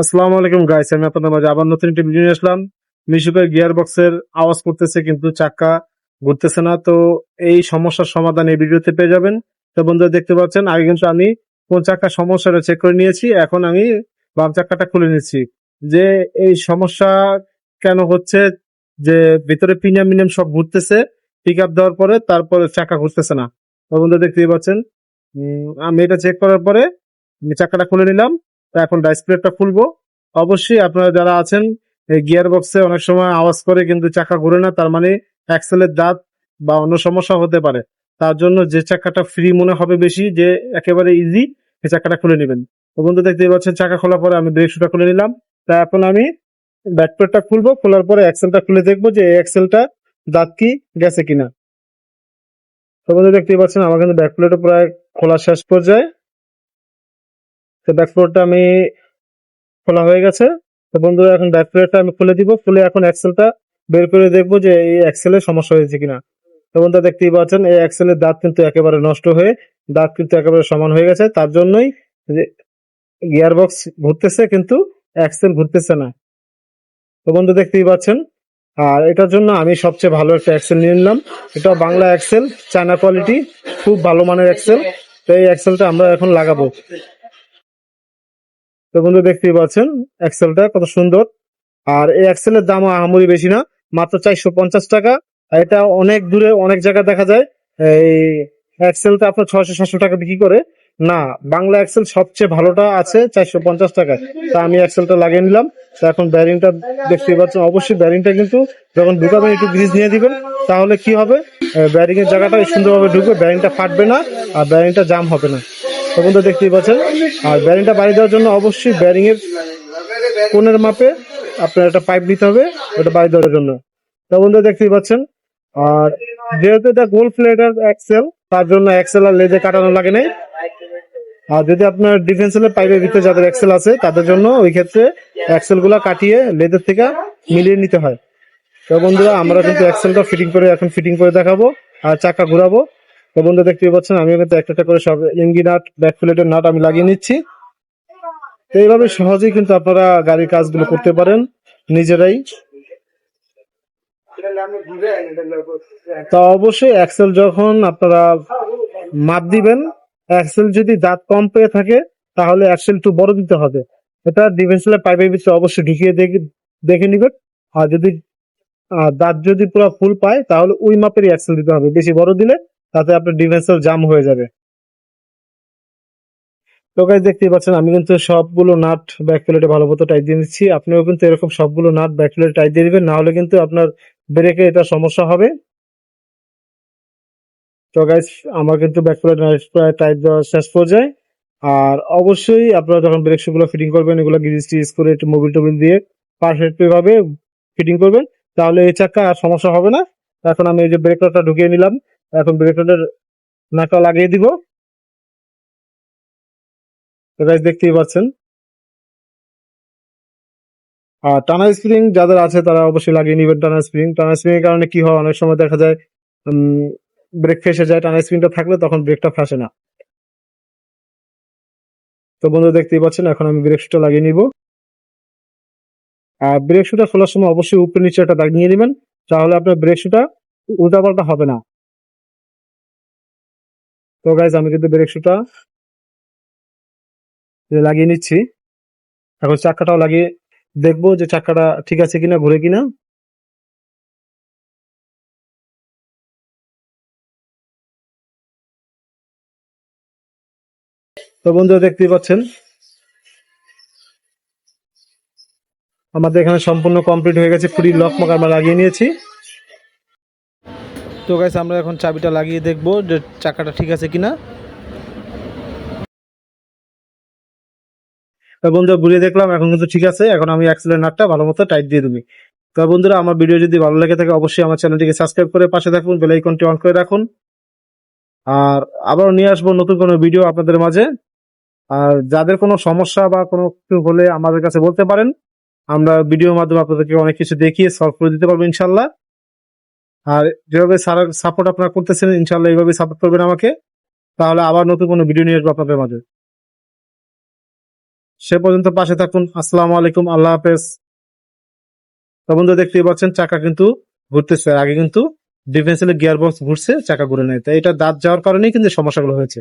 আসসালামু আলাইকুম গাইস আমি আপনাদের মাঝে আবার নতুন একটি ভিডিও নিয়ে আসলাম। মিশুকের গিয়ার বক্সের আওয়াজ করতেছে, কিন্তু চাকা ঘুরতেছে না। তো এই সমস্যার সমাধান এই ভিডিওতে পেয়ে যাবেন। তো বন্ধুরা, দেখতে পাচ্ছেন, আগে কিন্তু আমি কোন চাকা সমস্যাটা চেক করে নিয়েছি। এখন আমি বাম চাকাটা খুলে নিয়েছি যে এই সমস্যা কেন হচ্ছে, যে ভিতরে পিনিয়াম মিনিয়াম সব ঘুরতেছে পিক আপ দেওয়ার পরে তারপরে চাকা ঘুরতেছে না। তো বন্ধুরা, দেখতেই পাচ্ছেন। আমি এটা চেক করার পরে আমি চাকাটা খুলে নিলাম। তো এখন ডাইসপ্লেটা খুলবো। অবশ্যই আপনারা যারা আছেন গিয়ার বক্সে অনেক সময় আওয়াজ করে কিন্তু চাকা ঘুরে না, তার মানে অ্যাক্সেলের দাঁত বা অন্য সমস্যা হতে পারে। তার জন্য যে চাকাটা ফ্রি মনে হবে বেশি, যে একেবারে ইজি সেই চাকাটা খুলে নেবেন। তো বন্ধু দেখতেই পাচ্ছেন, চাকা খোলার পরে আমি ব্রেক শুটা খুলে নিলাম। তা এখন আমি ব্যাকপ্লেটটা খুলবো, খোলার পরে অ্যাক্সেলটা খুলে দেখব যে এই অ্যাক্সেলটা দাঁত কি, গেছে কিনা। তো বন্ধু দেখতেই পাচ্ছেন, আমার কিন্তু ব্যাকপ্লেটও প্রায় খোলা শেষ পর্যায়ে। তো ব্যাকপ্লেটটা আমি খোলা হয়ে গেছে। তো বন্ধুরা, এখন প্লেটটা আমি খুলে দিব। খুলে এখন এক্সেলটা বের করে দেখব যে এই এক্সেলের সমস্যা হয়েছে কিনা। তো বন্ধুরা, দেখতেই পাচ্ছেন, এই এক্সেলের দাঁত কিন্তু একেবারে নষ্ট হয়ে, দাঁত কিন্তু একেবারে সমান হয়ে গেছে। তার জন্যই যে গিয়ার বক্স ঘুরতেছে, কিন্তু এক্সেল ঘুরতেছে না। তো বন্ধু দেখতেই পাচ্ছেন, আর এটার জন্য আমি সবচেয়ে ভালো একটা এক্সেল নিয়ে নিলাম। এটা বাংলা এক্সেল চায়না কোয়ালিটি খুব ভালো মানের এক্সেল তো এই এক্সেলটা আমরা এখন লাগাবো। তো বন্ধু দেখতেই পাচ্ছেন এক্সেলটা কত সুন্দর। আর এই এক্সেলের দাম আহামরি বেশি না, মাত্র চারশো পঞ্চাশ টাকা। এটা অনেক দূরে, অনেক জায়গায় দেখা যায়, এই এক্সেলটা আপনার ছয়শো, সাতশো টাকা বিক্রি করে। না, বাংলা এক্সেল সবচেয়ে ভালোটা আছে চারশো পঞ্চাশ টাকায়। তা আমি এক্সেলটা লাগিয়ে নিলাম। তো এখন ব্যারিংটা দেখতেই পাচ্ছেন, অবশ্যই ব্যারিংটা কিন্তু যখন ঢুকাবেন, একটু গ্রিজ নিয়ে দিবেন, তাহলে কি হবে? ব্যারিং এর জায়গাটা সুন্দরভাবে ঢুকবে ব্যারিংটা ফাটবে না, আর ব্যারিংটা জাম হবে না। তো দেখতেই পাচ্ছেন। আর ব্যারিংটা বাড়ি দেওয়ার জন্য অবশ্যই ব্যারিং এর কোণের মাপে আপনার একটা পাইপ নিতে হবে, ওটা বাড়ি দেওয়ার জন্য। তো বন্ধু দেখতেই পাচ্ছেন। আর যেহেতু এটা গোল প্লেটার এক্সেল তার জন্য এক্সেল আর লেজে কাটানো লাগে নাই। আর যদি আপনার ডিফেন্সিয়ালের পাইপের ভিতরে যাদের এক্সেল আছে, তাদের জন্য ওই ক্ষেত্রে এক্সেলগুলা কাটিয়ে লেদের থেকে মিলিয়ে নিতে হয়। তো বন্ধুরা, আমরা কিন্তু এক্সেলটা ফিটিং করে, এখন ফিটিং করে দেখাবো, আর চাকা ঘুরাবো। তো বন্ধু দেখতেই পাচ্ছেন আমি কিন্তু একটা একটা করে সব ইঞ্জি নাট ব্যাক প্লেটের নাট আমি লাগিয়ে নিচ্ছি। তো এইভাবে সহজেই কিন্তু আপনারা গাড়ির কাজগুলো করতে পারেন, নিজেরাই। তা অবশ্যই এক্সেল যখন আপনারা মাপ দিবেন এক্সেল যদি দাঁত কম পেয়ে থাকে, তাহলে এক্সেল একটু বড় দিতে হবে। এটা ডিফেন্সিয়াল পাইপের ভিতরে অবশ্যই ঢুকিয়ে দেখে নিবেন। আর যদি দাঁত যদি পুরো ফুল পায়, তাহলে ওই মাপেরই এক্সেল দিতে হবে। বেশি বড় দিলে তাতে আপনার ডিফেন্সিয়াল জাম হয়ে যাবে। তো গাইজ দেখতেই পাচ্ছেন, আমি কিন্তু সবগুলো নাট ব্যাক প্লেটে ভালো মতো টাইট দিয়ে দিচ্ছি আপনিও কিন্তু এরকম সবগুলো নাট ব্যাক প্লেটে টাইট দিয়ে দিবেন না হলে কিন্তু আপনার ব্রেকে এটা সমস্যা হবে। তো গাইজ আমার কিন্তু ব্যাক প্লেট প্রায় টাইট দেওয়া শেষ পর্যায়ে। আর অবশ্যই আপনারা যখন ব্রেকগুলো ফিটিং করবেন, এগুলো গ্রিজ টিজ করে একটু মোবিল টোবিল দিয়ে পারফেক্টলি ভাবে ফিটিং করবেন, তাহলে এই চাকা আর সমস্যা হবে না। এখন আমি এই যে ব্রেক ঢুকিয়ে নিলাম। এখন রডের নাটটা লাগিয়ে দিব। গাইজ দেখতেই পাচ্ছেন। আর টানা স্প্রিং যাদের আছে তারা অবশ্যই লাগিয়ে নিবেন টানা স্প্রিং টানা স্প্রিং এর কারণে কি হয়? অনেক সময় দেখা যায় ব্রেক ফেসে যায়, টানা স্প্রিংটা থাকলে তখন ব্রেকটা ফাঁসে না। তো বন্ধু দেখতেই পাচ্ছেন, এখন আমি ব্রেক শুটা লাগিয়ে নিব। আর ব্রেক শুটা খোলার সময় অবশ্যই উপরে নিচে একটা দাগ নিয়ে নেবেন, তাহলে আপনার ব্রেক শুটা উল্টাপাল্টা হবে না। তো গাইজ আমি কিন্তু ব্রেক শুটা লাগিয়ে নিচ্ছি। এখন চাক্কাটাও লাগিয়ে দেখব যে চাকাটা ঠিক আছে কিনা, ঘুরে কিনা। তো বন্ধুরা, দেখতেই পাচ্ছেন। আমাদের এখানে সম্পূর্ণ কমপ্লিট হয়ে গেছে। ফুরি লক মক আমরা লাগিয়ে নিয়েছি। তো গাইস আমরা এখন চাবিটা লাগিয়ে দেখব যে চাকাটা ঠিক আছে কিনা। বন্ধুরা, ঘুরিয়ে দেখলাম, এখন কিন্তু ঠিক আছে। এখন আমি অ্যাক্সিলের নাটটা ভালো মতো টাইট দিয়ে দিবি। তো বন্ধুরা, আমার ভিডিও যদি ভালো লেগে থাকে, অবশ্যই আমার চ্যানেলটিকে সাবস্ক্রাইব করে পাশে থাকুন বেল আইকনটি অন করে রাখুন। আর আবারও নিয়ে আসব নতুন কোনো ভিডিও আপনাদের মাঝে। আর যাদের কোনো সমস্যা বা কোনো কিছু হলে আমাদের কাছে বলতে পারেন। আমরা ভিডিওর মাধ্যমে আপনাদেরকে অনেক কিছু দেখিয়ে সলভ করে দিতে পারব ইনশাল্লাহ আর যেভাবে সাপোর্ট আপনারা করতেছেন ইনশাল্লাহ এইভাবে সাপোর্ট করবেন আমাকে। তাহলে আবার নতুন কোনো ভিডিও নিয়ে আসব আপনাদের মাঝে। সে পর্যন্ত পাশে থাকুন। আসসালামু আলাইকুম। আল্লাহ হাফেজ। তো বন্ধু, দেখতেই পাচ্ছেন, চাকা কিন্তু ঘুরতেছে। আগে কিন্তু ডিফেন্সিয়াল গিয়ার বক্স ঘুরছে, চাকা ঘুরে নেয় তাই এটা দাঁত যাওয়ার কারণেই কিন্তু সমস্যাগুলো হয়েছে।